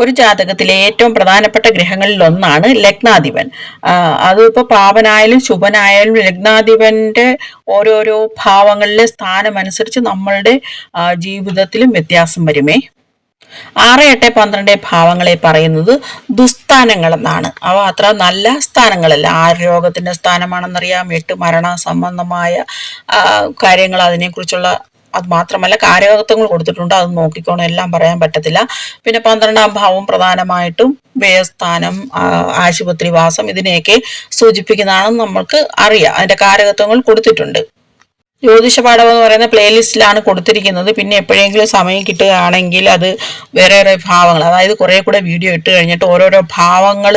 ഒരു ജാതകത്തിലെ ഏറ്റവും പ്രധാനപ്പെട്ട ഗ്രഹങ്ങളിൽ ഒന്നാണ് ലഗ്നാധിപൻ. അതിപ്പോൾ പാവനായാലും ശുഭനായാലും ലഗ്നാധിപന്റെ ഓരോരോ ഭാവങ്ങളിലെ സ്ഥാനമനുസരിച്ച് നമ്മളുടെ ജീവിതത്തിലും വ്യത്യാസം വരുമേ. ആറ് എട്ട് പന്ത്രണ്ട് ഭാവങ്ങളെ പറയുന്നത് ദുസ്ഥാനങ്ങൾ എന്നാണ് അവ അത്ര നല്ല സ്ഥാനങ്ങളല്ല. ആരോഗ്യത്തിന്റെ സ്ഥാനമാണെന്നറിയാം. എട്ട് മരണ സംബന്ധമായ കാര്യങ്ങൾ അതിനെക്കുറിച്ചുള്ള അത് മാത്രമല്ല കാരകത്വങ്ങൾ കൊടുത്തിട്ടുണ്ട്. അത് നോക്കിക്കോണം. എല്ലാം പറയാൻ പറ്റത്തില്ല. പിന്നെ പന്ത്രണ്ടാം ഭാവം പ്രധാനമായിട്ടും വ്യയസ്ഥാനം ആ, ആശുപത്രി വാസം ഇതിനെയൊക്കെ സൂചിപ്പിക്കുന്നതാണെന്ന് നമ്മൾക്ക് അറിയാം. അതിന്റെ കാരകത്വങ്ങൾ കൊടുത്തിട്ടുണ്ട്. ജ്യോതിഷ പാഠം എന്ന് പറയുന്ന പ്ലേലിസ്റ്റിലാണ് കൊടുത്തിരിക്കുന്നത്. പിന്നെ എപ്പോഴെങ്കിലും സമയം കിട്ടുകയാണെങ്കിൽ അത് വേറെ വേറെ ഭാവങ്ങൾ അതായത് കുറേ കൂടെ വീഡിയോ ഇട്ട് കഴിഞ്ഞിട്ട് ഓരോരോ ഭാവങ്ങൾ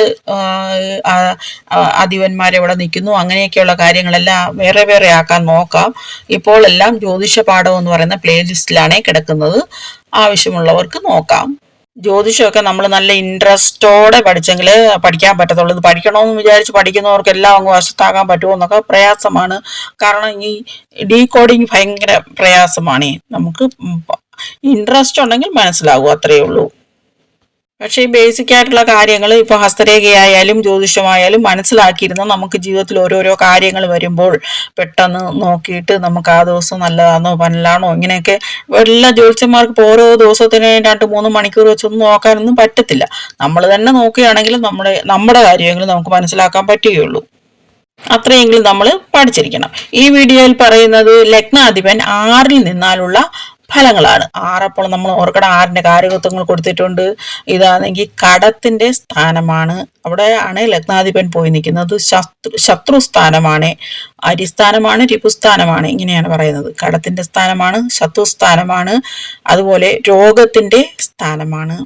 അധിപന്മാരെവിടെ നിൽക്കുന്നു. അങ്ങനെയൊക്കെയുള്ള കാര്യങ്ങളെല്ലാം വേറെ വേറെ ആക്കാൻ നോക്കാം. ഇപ്പോൾ എല്ലാം ജ്യോതിഷ പാഠം എന്ന് പറയുന്ന പ്ലേലിസ്റ്റിലാണ് കിടക്കുന്നത്. ആവശ്യമുള്ളവർക്ക് നോക്കാം. ജ്യോതിഷമൊക്കെ നമ്മൾ നല്ല ഇൻട്രസ്റ്റോടെ പഠിച്ചെങ്കിൽ പഠിക്കാൻ പറ്റത്തുള്ളൂ. ഇത് പഠിക്കണമെന്ന് വിചാരിച്ച് പഠിക്കുന്നവർക്ക് എല്ലാം അങ്ങ് വശത്താകാൻ പറ്റുമോ എന്നൊക്കെ പ്രയാസമാണ്. കാരണം ഈ ഡീകോഡിങ് ഭയങ്കര പ്രയാസമാണ്. നമുക്ക് ഇൻട്രസ്റ്റ് ഉണ്ടെങ്കിൽ മനസ്സിലാകും അത്രയേ ഉള്ളൂ. പക്ഷേ ഈ ബേസിക് ആയിട്ടുള്ള കാര്യങ്ങൾ ഇപ്പോൾ ഹസ്തരേഖയായാലും ജ്യോതിഷമായാലും മനസ്സിലാക്കിയിരുന്ന നമുക്ക് ജീവിതത്തിൽ ഓരോരോ കാര്യങ്ങൾ വരുമ്പോൾ പെട്ടെന്ന് നോക്കിയിട്ട് നമുക്ക് ആ ദിവസം നല്ലതാണോ പനലാണോ ഇങ്ങനെയൊക്കെ എല്ലാ ജ്യോതിഷന്മാർക്ക് ഇപ്പോൾ ഓരോ ദിവസത്തിന് രണ്ട് മൂന്ന് മണിക്കൂർ വെച്ചൊന്നും നോക്കാനൊന്നും പറ്റത്തില്ല. നമ്മൾ തന്നെ നോക്കുകയാണെങ്കിൽ നമ്മുടെ നമ്മുടെ കാര്യങ്ങൾ നമുക്ക് മനസ്സിലാക്കാൻ പറ്റുകയുള്ളൂ. അത്രയെങ്കിലും നമ്മൾ പഠിച്ചിരിക്കണം. ഈ വീഡിയോയിൽ പറയുന്നത് ലഗ്നാധിപൻ ആറിൽ നിന്നാലുള്ള ഫലങ്ങളാണ് ആറപ്പോൾ നമ്മൾ ഓർക്കണം ആറിന്റെ കാരകത്വങ്ങൾ കൊടുത്തിട്ടുണ്ട്. ഇതാണെങ്കിൽ കടത്തിന്റെ സ്ഥാനമാണ്. അവിടെയാണ് ലഗ്നാധിപൻ പോയി നിൽക്കുന്നത്. ശത്രു ശത്രു സ്ഥാനമാണ് അരിസ്ഥാനമാണ് രിപുസ്ഥാനമാണ്. ഇങ്ങനെയാണ് പറയുന്നത്. കടത്തിന്റെ സ്ഥാനമാണ് ശത്രു സ്ഥാനമാണ് അതുപോലെ രോഗത്തിന്റെ സ്ഥാനമാണ്.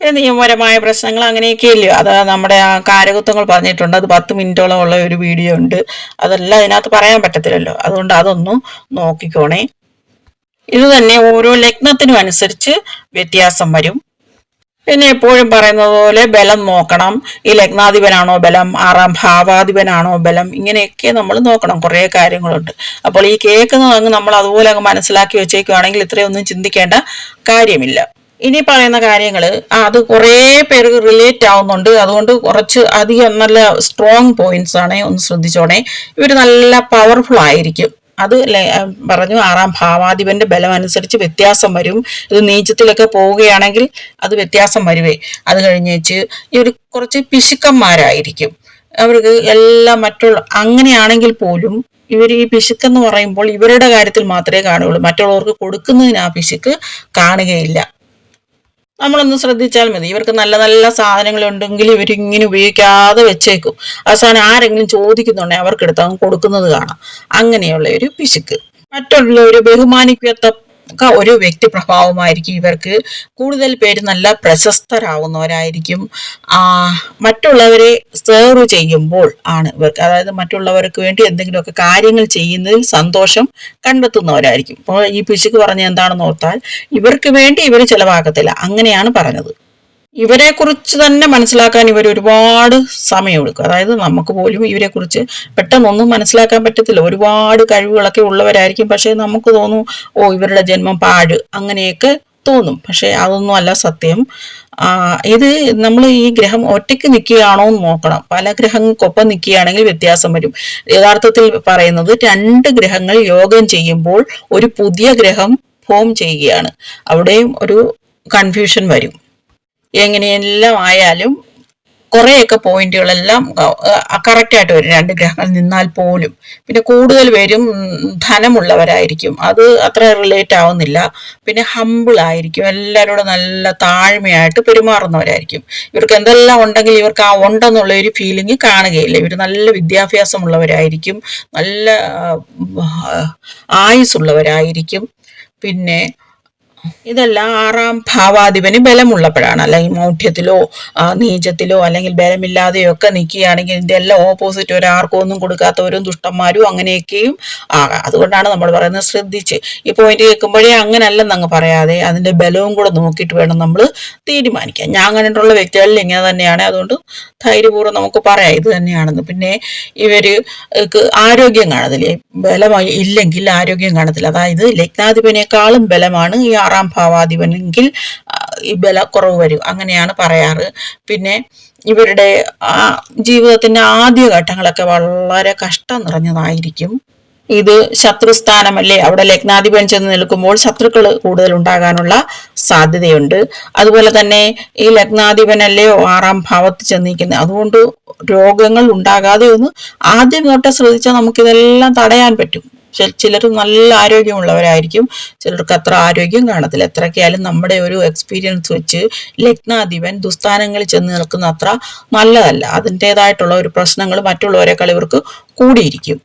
നിയമപരമായ പ്രശ്നങ്ങൾ അങ്ങനെയൊക്കെ ഇല്ലയോ അത് നമ്മുടെ ആ കാരകത്വങ്ങൾ പറഞ്ഞിട്ടുണ്ട്. അത് പത്ത് മിനിറ്റോളം ഉള്ള ഒരു വീഡിയോ ഉണ്ട്. അതെല്ലാം അതിനകത്ത് പറയാൻ പറ്റത്തില്ലല്ലോ. അതുകൊണ്ട് അതൊന്നും നോക്കിക്കോണേ. ഇത് തന്നെ ഓരോ ലഗ്നത്തിനും അനുസരിച്ച് വ്യത്യാസം വരും. പിന്നെ എപ്പോഴും പറയുന്നത് പോലെ ബലം നോക്കണം. ഈ ലഗ്നാധിപനാണോ ബലം? ആറാം ഭാവാധിപനാണോ ബലം? ഇങ്ങനെയൊക്കെ നമ്മൾ നോക്കണം. കുറേ കാര്യങ്ങളുണ്ട്. അപ്പോൾ ഈ കേൾക്കുന്നത് അങ്ങ് നമ്മൾ അതുപോലെ അങ്ങ് മനസ്സിലാക്കി വെച്ചേക്കുവാണെങ്കിൽ ഇത്രയൊന്നും ചിന്തിക്കേണ്ട കാര്യമില്ല. ഇനി പറയുന്ന കാര്യങ്ങൾ അത് കുറേ പേർക്ക് റിലേറ്റ് ആവുന്നുണ്ട്. അതുകൊണ്ട് കുറച്ച് അധികം നല്ല സ്ട്രോങ് പോയിന്റ്സ് ആണ് ഒന്ന് ശ്രദ്ധിച്ചോണേ. ഇവർ നല്ല പവർഫുൾ ആയിരിക്കും. അത് പറഞ്ഞു ആറാം ഭാവാധിപന്റെ ബലം അനുസരിച്ച് വ്യത്യാസം വരും. ഇത് നീചത്തിലൊക്കെ പോവുകയാണെങ്കിൽ അത് വ്യത്യാസം വരുവേ. അത് കഴിഞ്ഞ് വെച്ച് ഇവർ കുറച്ച് പിശുക്കന്മാരായിരിക്കും. അവർക്ക് എല്ലാം മറ്റുള്ള അങ്ങനെയാണെങ്കിൽ പോലും ഇവർ ഈ പിശുക്കെന്ന് പറയുമ്പോൾ ഇവരുടെ കാര്യത്തിൽ മാത്രമേ കാണുകയുള്ളൂ. മറ്റുള്ളവർക്ക് കൊടുക്കുന്നതിന് ആ പിശുക്ക് കാണുകയില്ല. നമ്മളൊന്ന് ശ്രദ്ധിച്ചാൽ മതി. ഇവർക്ക് നല്ല നല്ല സാധനങ്ങൾ ഉണ്ടെങ്കിൽ ഇവരിങ്ങനെ ഉപയോഗിക്കാതെ വെച്ചേക്കും. അവസാനം ആരെങ്കിലും ചോദിക്കുന്നുണ്ടെങ്കിൽ അവർക്കെടുത്ത് അങ്ങ് കൊടുക്കുന്നത് കാണാം. അങ്ങനെയുള്ള ഒരു പിശുക്ക്. മറ്റുള്ളവർ ബഹുമാനിക്കത്തക്ക ഒരു വ്യക്തി പ്രഭാവമായിരിക്കും. ഇവർക്ക് കൂടുതൽ പേര് നല്ല പ്രശസ്തരാകുന്നവരായിരിക്കും മറ്റുള്ളവരെ സേർവ് ചെയ്യുമ്പോൾ ആണ് ഇവർക്ക്. അതായത് മറ്റുള്ളവർക്ക് വേണ്ടി എന്തെങ്കിലുമൊക്കെ കാര്യങ്ങൾ ചെയ്യുന്നതിൽ സന്തോഷം കണ്ടെത്തുന്നവരായിരിക്കും. അപ്പോൾ ഈ പിശുക്ക് പറഞ്ഞ എന്താണെന്ന് ഓർത്താൽ ഇവർക്ക് വേണ്ടി ഇവർ ചിലവാക്കത്തില്ല. അങ്ങനെയാണ് പറഞ്ഞത്. ഇവരെ കുറിച്ച് തന്നെ മനസ്സിലാക്കാൻ ഇവർ ഒരുപാട് സമയമെടുക്കും. അതായത് നമുക്ക് പോലും ഇവരെക്കുറിച്ച് പെട്ടെന്നൊന്നും മനസ്സിലാക്കാൻ പറ്റത്തില്ല. ഒരുപാട് കഴിവുകളൊക്കെ ഉള്ളവരായിരിക്കും. പക്ഷേ നമുക്ക് തോന്നും ഓ ഇവരുടെ ജന്മം പാഴ് അങ്ങനെയൊക്കെ തോന്നും. പക്ഷേ അതൊന്നും അല്ല സത്യം. ഇത് നമ്മൾ ഈ ഗ്രഹം ഒറ്റയ്ക്ക് നിൽക്കുകയാണോ എന്ന് നോക്കണം. പല ഗ്രഹങ്ങൾക്കൊപ്പം നിൽക്കുകയാണെങ്കിൽ വ്യത്യാസം വരും. യഥാർത്ഥത്തിൽ പറയുന്നത് രണ്ട് ഗ്രഹങ്ങൾ യോഗം ചെയ്യുമ്പോൾ ഒരു പുതിയ ഗ്രഹം ഫോം ചെയ്യുകയാണ്. അവിടെയും ഒരു കൺഫ്യൂഷൻ വരും. എങ്ങനെയെല്ലാം ആയാലും കുറേയൊക്കെ പോയിന്റുകളെല്ലാം കറക്റ്റ് ആയിട്ട് വരും. രണ്ട് ഗ്രഹങ്ങൾ നിന്നാൽ പോലും. പിന്നെ കൂടുതൽ പേരും ധനമുള്ളവരായിരിക്കും. അത് അത്ര റിലേറ്റ് ആവുന്നില്ല. പിന്നെ ഹമ്പിൾ ആയിരിക്കും. എല്ലാവരോടും നല്ല താഴ്മയായിട്ട് പെരുമാറുന്നവരായിരിക്കും. ഇവർക്ക് എന്തെല്ലാം ഉണ്ടെങ്കിൽ ഇവർക്ക് ആ ഉണ്ടെന്നുള്ള ഒരു ഫീലിംഗ് കാണുകയില്ല. ഇവർ നല്ല വിദ്യാഭ്യാസമുള്ളവരായിരിക്കും. നല്ല ആയുസ് ഉള്ളവരായിരിക്കും പിന്നെ ഇതെല്ലാം ആറാം ഭാവാധിപന് ബലമുള്ളപ്പോഴാണ്. അല്ലെങ്കിൽ മൗഢ്യത്തിലോ നീചത്തിലോ അല്ലെങ്കിൽ ബലമില്ലാതെയോ ഒക്കെ നിൽക്കുകയാണെങ്കിൽ ഇതെല്ലാം ഓപ്പോസിറ്റ് ഒരാർക്കും ഒന്നും കൊടുക്കാത്തവരും ദുഷ്ടന്മാരും അങ്ങനെയൊക്കെയും ആകാം അതുകൊണ്ടാണ് നമ്മൾ പറയുന്നത് ശ്രദ്ധിച്ച്. ഈ പോയിന്റ് കേൾക്കുമ്പോഴേ അങ്ങനല്ലെന്ന് അങ്ങ് പറയാതെ അതിന്റെ ബലവും കൂടെ നോക്കിയിട്ട് വേണം നമ്മൾ തീരുമാനിക്കാൻ. ഞാൻ കണ്ടിട്ടുള്ള വ്യക്തികളിൽ ഇങ്ങനെ തന്നെയാണ്. അതുകൊണ്ട് ധൈര്യപൂർവം നമുക്ക് പറയാം ഇത് തന്നെയാണെന്ന്. പിന്നെ ഇവർ ആരോഗ്യം കാണത്തില്ലേ? ബലമായി ഇല്ലെങ്കിൽ ആരോഗ്യം കാണത്തില്ല. അതായത് ലഗ്നാധിപനേക്കാളും ബലമാണ് ഈ ആറാം ഭാവാധിപനെങ്കിൽ ഈ ഈ കുറവ് വരും. അങ്ങനെയാണ് പറയാറ്. പിന്നെ ഇവരുടെ ആ ജീവിതത്തിന്റെ ആദ്യ ഘട്ടങ്ങളൊക്കെ വളരെ കഷ്ടം നിറഞ്ഞതായിരിക്കും. ഇത് ശത്രുസ്ഥാനമല്ലേ? അവിടെ ലഗ്നാധിപൻ ചെന്ന് നിൽക്കുമ്പോൾ ശത്രുക്കൾ കൂടുതൽ ഉണ്ടാകാനുള്ള സാധ്യതയുണ്ട്. അതുപോലെ തന്നെ ഈ ലഗ്നാധിപനല്ലയോ ആറാം ഭാവത്ത് ചെന്നിരിക്കുന്നത്? അതുകൊണ്ട് രോഗങ്ങൾ ഉണ്ടാകാതെ ഒന്ന് ആദ്യം തൊട്ട് ശ്രദ്ധിച്ചാൽ നമുക്കിതെല്ലാം തടയാൻ പറ്റും. ചിലർ നല്ല ആരോഗ്യമുള്ളവരായിരിക്കും. ചിലർക്ക് അത്ര ആരോഗ്യം കാണത്തില്ല. എത്രയൊക്കെയായാലും നമ്മുടെ ഒരു എക്സ്പീരിയൻസ് വെച്ച് ലഗ്നാധിപൻ ദുസ്ഥാനങ്ങളിൽ ചെന്ന് നിൽക്കുന്ന അത്ര നല്ലതല്ല. അതിന്റെതായിട്ടുള്ള ഒരു പ്രശ്നങ്ങൾ മറ്റുള്ളവരെക്കാൾ ഇവർക്ക് കൂടിയിരിക്കും.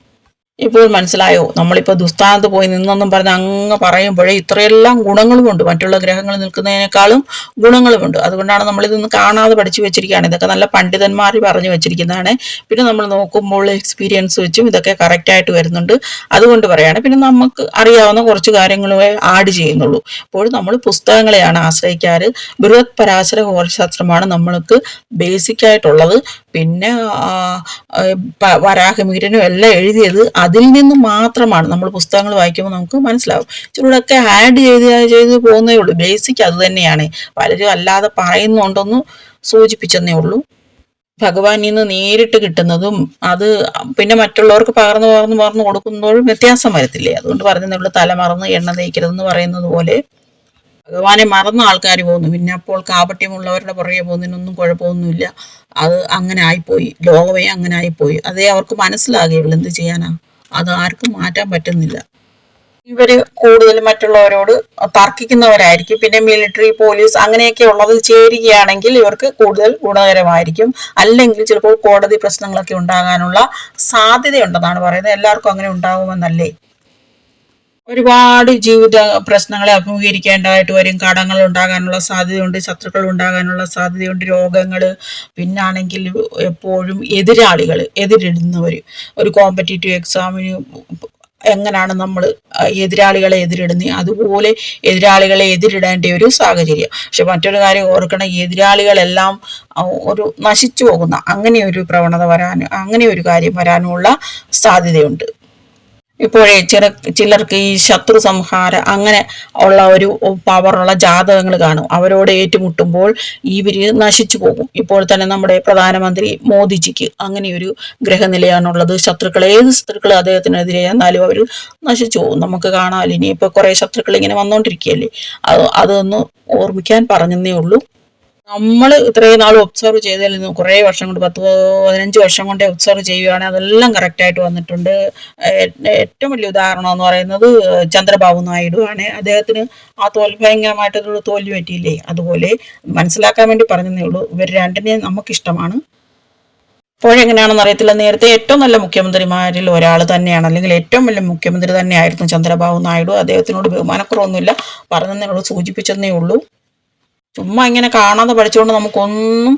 ഇപ്പോൾ മനസ്സിലായോ? നമ്മളിപ്പോൾ ദുസ്ഥാനത്ത് പോയി നിന്നെന്നും പറഞ്ഞ് അങ്ങ് പറയുമ്പോഴേ ഇത്രയെല്ലാം ഗുണങ്ങളുമുണ്ട്. മറ്റുള്ള ഗ്രഹങ്ങൾ നിൽക്കുന്നതിനേക്കാളും ഗുണങ്ങളുമുണ്ട്. അതുകൊണ്ടാണ് നമ്മൾ ഇതൊന്നും കാണാതെ പഠിച്ചു വെച്ചിരിക്കുകയാണ്. ഇതൊക്കെ നല്ല പണ്ഡിതന്മാർ പറഞ്ഞു വെച്ചിരിക്കുന്നതാണ്. പിന്നെ നമ്മൾ നോക്കുമ്പോൾ എക്സ്പീരിയൻസ് വെച്ചും ഇതൊക്കെ കറക്റ്റായിട്ട് വരുന്നുണ്ട്. അതുകൊണ്ട് പറയാണ്. പിന്നെ നമുക്ക് അറിയാവുന്ന കുറച്ച് കാര്യങ്ങളെ ആഡ് ചെയ്യുന്നുള്ളൂ. അപ്പോൾ നമ്മൾ പുസ്തകങ്ങളെയാണ് ആശ്രയിക്കാറ്. ബൃഹത് പരാശര ഹോരശാസ്ത്രമാണ് നമ്മൾക്ക് ബേസിക് ആയിട്ടുള്ളത്. പിന്നെ വരാഹമീരനും എല്ലാം എഴുതിയത് അതിൽ നിന്ന് മാത്രമാണ്. നമ്മൾ പുസ്തകങ്ങൾ വായിക്കുമ്പോൾ നമുക്ക് മനസ്സിലാവും. ചൂടൊക്കെ ആഡ് ചെയ്ത് ചെയ്ത് പോകുന്നേ ഉള്ളൂ. ബേസിക് അത് തന്നെയാണ്. പലരും അല്ലാതെ പറയുന്നുണ്ടെന്ന് സൂചിപ്പിച്ചെന്നേ ഉള്ളൂ. ഭഗവാൻ നിന്ന് നേരിട്ട് കിട്ടുന്നതും അത് പിന്നെ മറ്റുള്ളവർക്ക് പകർന്നു പകർന്നു പകർന്നു കൊടുക്കുന്നതോടും വ്യത്യാസം വരത്തില്ലേ? അതുകൊണ്ട് പറഞ്ഞതേ ഉള്ളൂ തല മറന്ന് എണ്ണ തേക്കരുതെന്ന് പറയുന്നത് പോലെ. ഭഗവാനെ മറന്ന ആൾക്കാർ പോകുന്നു. പിന്നെ അപ്പോൾ കാപട്യമുള്ളവരുടെ പുറകെ പോകുന്നതിനൊന്നും കുഴപ്പമൊന്നുമില്ല. അത് അങ്ങനെ ആയിപ്പോയി. ലോകമേ അങ്ങനെ ആയിപ്പോയി. അതേ അവർക്ക് മനസ്സിലാകുകയുള്ളൂ. എന്ത് ചെയ്യാനാ? അത് ആർക്കും മാറ്റാൻ പറ്റുന്നില്ല. ഇവർ കൂടുതൽ മറ്റുള്ളവരോട് തർക്കിക്കുന്നവരായിരിക്കും. പിന്നെ മിലിറ്ററി പോലീസ് അങ്ങനെയൊക്കെ ഉള്ളതിൽ ചേരുകയാണെങ്കിൽ ഇവർക്ക് കൂടുതൽ ഗുണകരമായിരിക്കും. അല്ലെങ്കിൽ ചിലപ്പോൾ കോടതി പ്രശ്നങ്ങളൊക്കെ ഉണ്ടാകാനുള്ള സാധ്യതയുണ്ടെന്നാണ് പറയുന്നത്. എല്ലാവർക്കും അങ്ങനെ ഉണ്ടാകുമെന്നല്ലേ? ഒരുപാട് ജീവിത പ്രശ്നങ്ങളെ അഭിമുഖീകരിക്കേണ്ടതായിട്ട് വരും. കടങ്ങൾ ഉണ്ടാകാനുള്ള സാധ്യതയുണ്ട് ശത്രുക്കൾ ഉണ്ടാകാനുള്ള സാധ്യതയുണ്ട് രോഗങ്ങൾ പിന്നാണെങ്കിൽ എപ്പോഴും എതിരാളികൾ എതിരിടുന്നവർ ഒരു കോമ്പറ്റേറ്റീവ് എക്സാമിന് എങ്ങനെയാണ് നമ്മൾ എതിരാളികളെ എതിരിടുന്നത് അതുപോലെ എതിരാളികളെ എതിരിടേണ്ട ഒരു സാഹചര്യം. പക്ഷെ മറ്റൊരു കാര്യം ഓർക്കണം എതിരാളികളെല്ലാം ഒരു നശിച്ചു പോകുന്ന അങ്ങനെ ഒരു പ്രവണത വരാനും അങ്ങനെ ഒരു കാര്യം വരാനുമുള്ള സാധ്യതയുണ്ട്. ഇപ്പോഴേ ചില ചിലർക്ക് ഈ ശത്രു സംഹാര അങ്ങനെ ഉള്ള ഒരു പവറുള്ള ജാതകങ്ങൾ കാണും. അവരോട് ഏറ്റുമുട്ടുമ്പോൾ ഇവർ നശിച്ചു പോകും. ഇപ്പോൾ തന്നെ നമ്മുടെ പ്രധാനമന്ത്രി മോദിജിക്ക് അങ്ങനെയൊരു ഗ്രഹനിലയാണുള്ളത്. ശത്രുക്കൾ ഏത് ശത്രുക്കൾ അദ്ദേഹത്തിനെതിരെ എന്നാലും അവർ നശിച്ചു പോകും. നമുക്ക് കാണാമല്ലോ ഇനിയിപ്പോൾ കുറേ ശത്രുക്കൾ ഇങ്ങനെ വന്നുകൊണ്ടിരിക്കുകയല്ലേ അത് അതൊന്ന് ഓർമ്മിക്കാൻ പറഞ്ഞതേ ഉള്ളൂ. നമ്മൾ ഇത്രയും നാൾ ഒബ്സർവ് ചെയ്തതിൽ കുറേ വർഷം കൊണ്ട് പത്ത് പതിനഞ്ച് വർഷം കൊണ്ട് ഒബ്സർവ് ചെയ്യുകയാണെങ്കിൽ അതെല്ലാം കറക്റ്റായിട്ട് വന്നിട്ടുണ്ട്. ഏറ്റവും വലിയ ഉദാഹരണം എന്ന് പറയുന്നത് ചന്ദ്രബാബു നായിഡു ആണ്. അദ്ദേഹത്തിന് ആ തോൽവി ഭയങ്കരമായിട്ടൊരു തോൽവി പറ്റിയില്ലേ? അതുപോലെ മനസ്സിലാക്കാൻ വേണ്ടി പറഞ്ഞതേ ഉള്ളൂ ഇവർ രണ്ടിനെയും നമുക്കിഷ്ടമാണ്. ഇപ്പോഴെങ്ങനെയാണെന്ന് അറിയത്തില്ല. നേരത്തെ ഏറ്റവും നല്ല മുഖ്യമന്ത്രിമാരിൽ ഒരാൾ തന്നെയാണ്. അല്ലെങ്കിൽ ഏറ്റവും വലിയ മുഖ്യമന്ത്രി തന്നെയായിരുന്നു ചന്ദ്രബാബു നായിഡു. അദ്ദേഹത്തിനോട് ബഹുമാനക്കുറവൊന്നുമില്ല. പറഞ്ഞതേ ഉള്ളൂ സൂചിപ്പിച്ചതേ ഉള്ളൂ. ചുമ്മാ ഇങ്ങനെ കാണാതെ പഠിച്ചുകൊണ്ട് നമുക്കൊന്നും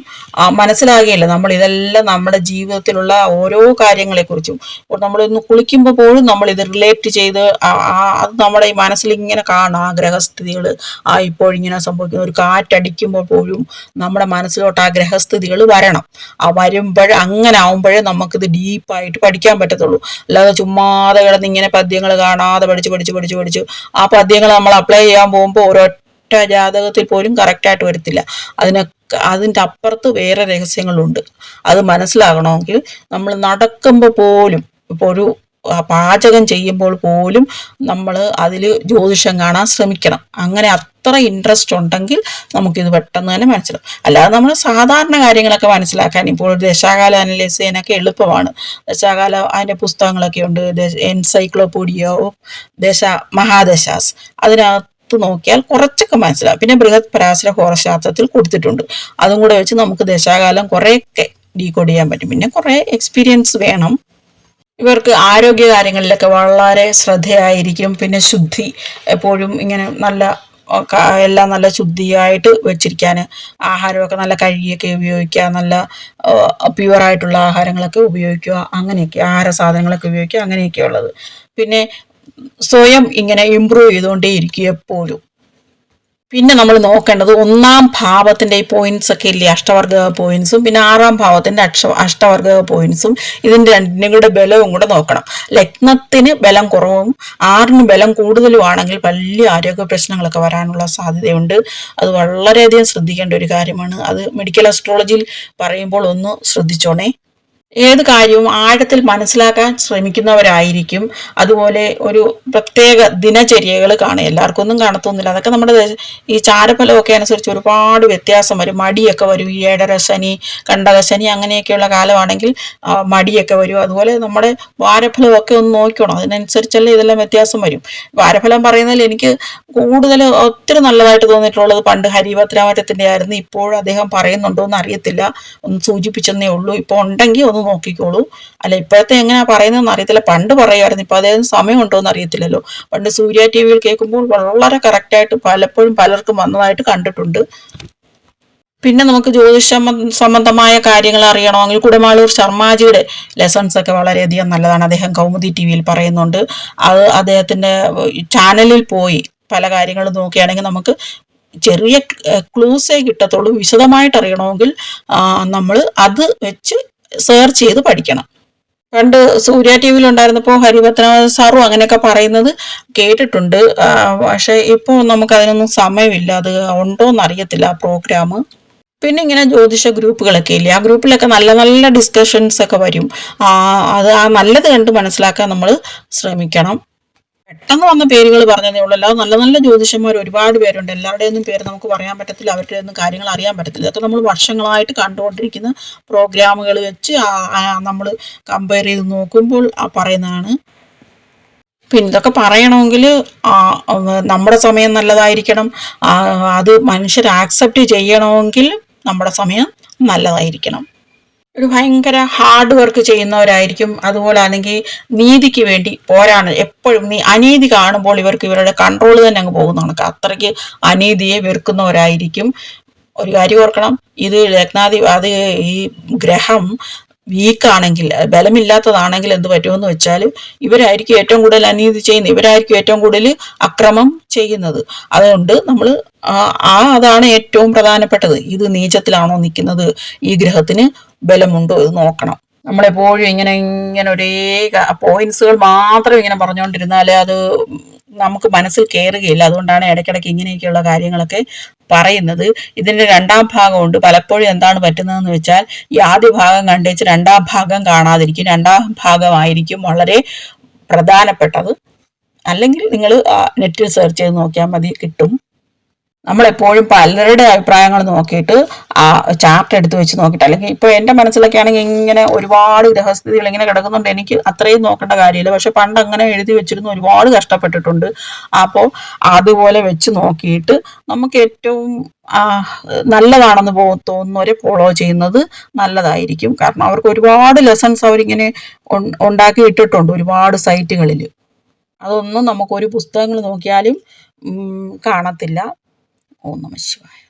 മനസ്സിലാകുകയില്ല നമ്മൾ ഇതെല്ലാം നമ്മുടെ ജീവിതത്തിലുള്ള ഓരോ കാര്യങ്ങളെക്കുറിച്ചും. നമ്മളിന്ന് കുളിക്കുമ്പോൾ പോലും നമ്മൾ ഇത് റിലേറ്റ് ചെയ്ത് അത് നമ്മുടെ ഈ മനസ്സിൽ ഇങ്ങനെ കാണാം. ആ ഗ്രഹസ്ഥിതികൾ ആ ഇപ്പോഴിങ്ങനെ സംഭവിക്കുന്ന ഒരു കാറ്റടിക്കുമ്പോൾ പോലും നമ്മുടെ മനസ്സിലോട്ട് ആ ഗ്രഹസ്ഥിതികൾ വരണം. ആ വരുമ്പോൾ അങ്ങനെ ആവുമ്പോഴേ നമുക്കിത് ഡീപ്പായിട്ട് പഠിക്കാൻ പറ്റത്തുള്ളൂ. അല്ലാതെ ചുമ്മാതെ കിടന്ന് ഇങ്ങനെ പദ്യങ്ങൾ കാണാതെ പഠിച്ച് പഠിച്ച് പഠിച്ച് പഠിച്ച് ആ പദ്യങ്ങൾ നമ്മൾ അപ്ലൈ ചെയ്യാൻ പോകുമ്പോൾ ഓരോ ഒറ്റ ജാതകത്തിൽ പോലും കറക്റ്റായിട്ട് വരത്തില്ല. അതിനെ അതിന്റെ അപ്പുറത്ത് വേറെ രഹസ്യങ്ങളുണ്ട്. അത് മനസ്സിലാകണമെങ്കിൽ നമ്മൾ നടക്കുമ്പോൾ പോലും ഇപ്പോൾ ഒരു പാചകം ചെയ്യുമ്പോൾ പോലും നമ്മൾ അതിൽ ജ്യോതിഷം കാണാൻ ശ്രമിക്കണം. അങ്ങനെ അത്ര ഇൻട്രസ്റ്റ് ഉണ്ടെങ്കിൽ നമുക്കിത് പെട്ടെന്ന് തന്നെ മനസ്സിലാവും. അല്ലാതെ നമ്മൾ സാധാരണ കാര്യങ്ങളൊക്കെ മനസ്സിലാക്കാൻ ഇപ്പോൾ ദശാകാല അനലൈസ് ചെയ്യാനൊക്കെ എളുപ്പമാണ്. ദശാകാല അതിന്റെ പുസ്തകങ്ങളൊക്കെ ഉണ്ട്. എൻസൈക്ലോപീഡിയ ഓഫ് ദശ മഹാദശാസ്. അതിനകത്ത് എടുത്തു നോക്കിയാൽ കുറച്ചൊക്കെ മനസ്സിലാവും. പിന്നെ ബൃഹത് പരാശര ഹോറശാസ്ത്രത്തിൽ കൊടുത്തിട്ടുണ്ട്. അതും കൂടെ വെച്ച് നമുക്ക് ദശാകാലം കുറേയൊക്കെ ഡീകോഡ് ചെയ്യാൻ പറ്റും. പിന്നെ കുറേ എക്സ്പീരിയൻസ് വേണം. ഇവർക്ക് ആരോഗ്യ കാര്യങ്ങളിലൊക്കെ വളരെ ശ്രദ്ധയായിരിക്കും. പിന്നെ ശുദ്ധി എപ്പോഴും ഇങ്ങനെ നല്ല എല്ലാം നല്ല ശുദ്ധിയായിട്ട് വെച്ചിരിക്കാൻ ആഹാരമൊക്കെ നല്ല കഴുകിയൊക്കെ ഉപയോഗിക്കുക നല്ല പ്യുവറായിട്ടുള്ള ആഹാരങ്ങളൊക്കെ ഉപയോഗിക്കുക അങ്ങനെയൊക്കെ ആഹാര സാധനങ്ങളൊക്കെ ഉപയോഗിക്കുക അങ്ങനെയൊക്കെ ഉള്ളത് പിന്നെ സ്വയം ഇങ്ങനെ ഇമ്പ്രൂവ് ചെയ്തുകൊണ്ടേ ഇരിക്കും എപ്പോഴും പിന്നെ നമ്മൾ നോക്കേണ്ടത് ഒന്നാം ഭാവത്തിന്റെ ഈ പോയിന്റ്സ് ഒക്കെ ഇല്ലേ? അഷ്ടവർഗ പോയിന്റ്സും പിന്നെ ആറാം ഭാവത്തിന്റെ അക്ഷ അഷ്ടവർഗ പോയിന്റ്സും ഇതിന്റെ രണ്ടിനും കൂടെ ബലവും കൂടെ നോക്കണം. ലഗ്നത്തിന് ബലം കുറവും ആറിന് ബലം കൂടുതലും ആണെങ്കിൽ വലിയ ആരോഗ്യ പ്രശ്നങ്ങളൊക്കെ വരാനുള്ള സാധ്യതയുണ്ട്. അത് വളരെയധികം ശ്രദ്ധിക്കേണ്ട ഒരു കാര്യമാണ്. അത് മെഡിക്കൽ അസ്ട്രോളജിയിൽ പറയുമ്പോൾ ഒന്ന് ശ്രദ്ധിച്ചോണേ. ഏത് കാര്യവും ആഴത്തിൽ മനസ്സിലാക്കാൻ ശ്രമിക്കുന്നവരായിരിക്കും. അതുപോലെ ഒരു പ്രത്യേക ദിനചര്യകൾ കാണും എല്ലാവർക്കും ഒന്നും കാണത്തൊന്നുമില്ല. അതൊക്കെ നമ്മുടെ ഈ ചാരഫലമൊക്കെ അനുസരിച്ച് ഒരുപാട് വ്യത്യാസം വരും. മടിയൊക്കെ വരും. ഈ ഏഴര ശനി കണ്ടക ശനി അങ്ങനെയൊക്കെയുള്ള കാലമാണെങ്കിൽ മടിയൊക്കെ വരും. അതുപോലെ നമ്മുടെ വാരഫലമൊക്കെ ഒന്ന് നോക്കണം അതിനനുസരിച്ചല്ലേ ഇതെല്ലാം വ്യത്യാസം വരും. വാരഫലം പറയുന്നതിൽ എനിക്ക് കൂടുതൽ ഒത്തിരി നല്ലതായിട്ട് തോന്നിയിട്ടുള്ളത് പണ്ട് ഹരിഭദ്രാമറ്റത്തിന്റെ ആയിരുന്നു ഇപ്പോഴും അദ്ദേഹം പറയുന്നുണ്ടോ എന്ന് അറിയത്തില്ല. ഒന്ന് സൂചിപ്പിച്ചെന്നേ ഉള്ളൂ. ഇപ്പോൾ ഉണ്ടെങ്കിൽ ഒന്ന് നോക്കിക്കോളൂ. അല്ല ഇപ്പോഴത്തെ എങ്ങനെയാ പറയുന്നതെന്ന് അറിയത്തില്ല. പണ്ട് പറയുമായിരുന്നു ഇപ്പോൾ അദ്ദേഹം ഉണ്ടോ എന്ന് അറിയത്തില്ലല്ലോ. പണ്ട് സൂര്യ ടി വിയിൽ കേൾക്കുമ്പോൾ വളരെ കറക്റ്റായിട്ട് പലപ്പോഴും പലർക്കും വന്നതായിട്ട് കണ്ടിട്ടുണ്ട്. പിന്നെ നമുക്ക് ജ്യോതിഷ സംബന്ധമായ കാര്യങ്ങൾ അറിയണമെങ്കിൽ കുടമാളൂർ ശർമാജിയുടെ ലെസൺസ് ഒക്കെ വളരെയധികം നല്ലതാണ്. അദ്ദേഹം കൗമുദി ടി വിയിൽ പറയുന്നുണ്ട്. അത് അദ്ദേഹത്തിന്റെ ചാനലിൽ പോയി പല കാര്യങ്ങളും നോക്കുകയാണെങ്കിൽ നമുക്ക് ചെറിയ ക്ലൂസേ കിട്ടത്തുള്ളൂ. വിശദമായിട്ട് അറിയണമെങ്കിൽ നമ്മൾ അത് വെച്ച് സെർച്ച് ചെയ്ത് പഠിക്കണം. പണ്ട് സൂര്യ ടി വിയിൽ ഉണ്ടായിരുന്നപ്പോൾ ഹരിപത്മനാഭ സാറും അങ്ങനെയൊക്കെ പറയുന്നത് കേട്ടിട്ടുണ്ട്. പക്ഷേ ഇപ്പോൾ നമുക്ക് അതിനൊന്നും സമയമില്ല. അത് ഉണ്ടോ എന്ന് അറിയത്തില്ല ആ പ്രോഗ്രാം പിന്നെ ഇങ്ങനെ ജ്യോതിഷ ഗ്രൂപ്പുകളൊക്കെ ഇല്ലേ? ആ ഗ്രൂപ്പിലൊക്കെ നല്ല നല്ല ഡിസ്കഷൻസ് ഒക്കെ വരും. ആ അത് ആ നല്ലത് കണ്ട് മനസ്സിലാക്കാൻ നമ്മൾ ശ്രമിക്കണം. പെട്ടെന്ന് വന്ന പേരുകൾ പറഞ്ഞതേ ഉള്ളൂ. അല്ലാതെ നല്ല നല്ല ജ്യോതിഷന്മാർ ഒരുപാട് പേരുണ്ട്. എല്ലാവരുടെയൊന്നും പേര് നമുക്ക് പറയാൻ പറ്റത്തില്ല. അവരുടെ ഒന്നും കാര്യങ്ങൾ അറിയാൻ പറ്റത്തില്ല. ഇതൊക്കെ നമ്മൾ വർഷങ്ങളായിട്ട് കണ്ടുകൊണ്ടിരിക്കുന്ന പ്രോഗ്രാമുകൾ വെച്ച് നമ്മൾ കമ്പയർ ചെയ്ത് നോക്കുമ്പോൾ പറയുന്നതാണ്. പിന്നെ ഇതൊക്കെ പറയണമെങ്കിൽ നമ്മുടെ സമയം നല്ലതായിരിക്കണം. അത് മനുഷ്യർ ആക്സെപ്റ്റ് ചെയ്യണമെങ്കിൽ നമ്മുടെ സമയം നല്ലതായിരിക്കണം. ഒരു ഭയങ്കര ഹാർഡ് വർക്ക് ചെയ്യുന്നവരായിരിക്കും. അതുപോലെ ആണെങ്കിൽ നീതിക്ക് വേണ്ടി പോരാണ് എപ്പോഴും നീ അനീതി കാണുമ്പോൾ ഇവർക്ക് ഇവരുടെ കൺട്രോൾ തന്നെ അങ്ങ് പോകുന്ന കണക്ക്. അത്രയ്ക്ക് അനീതിയെ വെറുക്കുന്നവരായിരിക്കും. ഒരു കാര്യം ഓർക്കണം. ഇത് ലഗ്നാധി അത് ഈ ഗ്രഹം വീക്കാണെങ്കിൽ ബലമില്ലാത്തതാണെങ്കിൽ എന്ത് പറ്റുമെന്ന് വെച്ചാൽ ഇവരായിരിക്കും ഏറ്റവും കൂടുതൽ അനീതി ചെയ്യുന്നത് ഇവരായിരിക്കും ഏറ്റവും കൂടുതൽ അക്രമം ചെയ്യുന്നത്. അതുകൊണ്ട് നമ്മൾ ആ അതാണ് ഏറ്റവും പ്രധാനപ്പെട്ടത്. ഇത് നീചത്തിലാണോ നിൽക്കുന്നത്? ഈ ഗ്രഹത്തിന് ബലമുണ്ടോ ഇത് നോക്കണം. നമ്മളെപ്പോഴും ഇങ്ങനെ ഇങ്ങനെ ഒരേ പോയിന്റ്സുകൾ മാത്രം ഇങ്ങനെ പറഞ്ഞുകൊണ്ടിരുന്നാൽ അത് നമുക്ക് മനസ്സിൽ കയറുകയില്ല അതുകൊണ്ടാണ് ഇടയ്ക്കിടയ്ക്ക് ഇങ്ങനെയൊക്കെയുള്ള കാര്യങ്ങളൊക്കെ പറയുന്നത്. ഇതിന്റെ രണ്ടാം ഭാഗമുണ്ട്. പലപ്പോഴും എന്താണ് പറ്റുന്നതെന്ന് വെച്ചാൽ ഈ ആദ്യ ഭാഗം കണ്ടുവെച്ച് രണ്ടാം ഭാഗം കാണാതിരിക്കും. രണ്ടാം ഭാഗമായിരിക്കും വളരെ പ്രധാനപ്പെട്ടത്. അല്ലെങ്കിൽ നിങ്ങൾ നെറ്റിൽ സെർച്ച് ചെയ്ത് നോക്കിയാൽ മതി കിട്ടും. നമ്മളെപ്പോഴും പലരുടെ അഭിപ്രായങ്ങൾ നോക്കിയിട്ട് ആ ചാപ്റ്റർ എടുത്ത് വെച്ച് നോക്കിയിട്ട് അല്ലെങ്കിൽ ഇപ്പോൾ എന്റെ മനസ്സിലൊക്കെ ആണെങ്കിൽ ഇങ്ങനെ ഒരുപാട് ഗ്രഹസ്ഥിതികൾ ഇങ്ങനെ കിടക്കുന്നുണ്ട്. എനിക്ക് അത്രയും നോക്കേണ്ട കാര്യമില്ല. പക്ഷെ പണ്ട് അങ്ങനെ എഴുതി വെച്ചിരുന്നു ഒരുപാട് കഷ്ടപ്പെട്ടിട്ടുണ്ട്. അപ്പോൾ അതുപോലെ വെച്ച് നോക്കിയിട്ട് നമുക്ക് ഏറ്റവും നല്ലതാണെന്ന് തോന്നുന്നവരെ ഫോളോ ചെയ്യുന്നത് നല്ലതായിരിക്കും. കാരണം അവർക്ക് ഒരുപാട് ലെസൺസ് അവരിങ്ങനെ ഉണ്ടാക്കി ഇട്ടിട്ടുണ്ട് ഒരുപാട് സൈറ്റുകളിൽ അതൊന്നും നമുക്ക് ഒരു പുസ്തകങ്ങൾ നോക്കിയാലും കാണത്തില്ല. ഓം നമ ശിവായ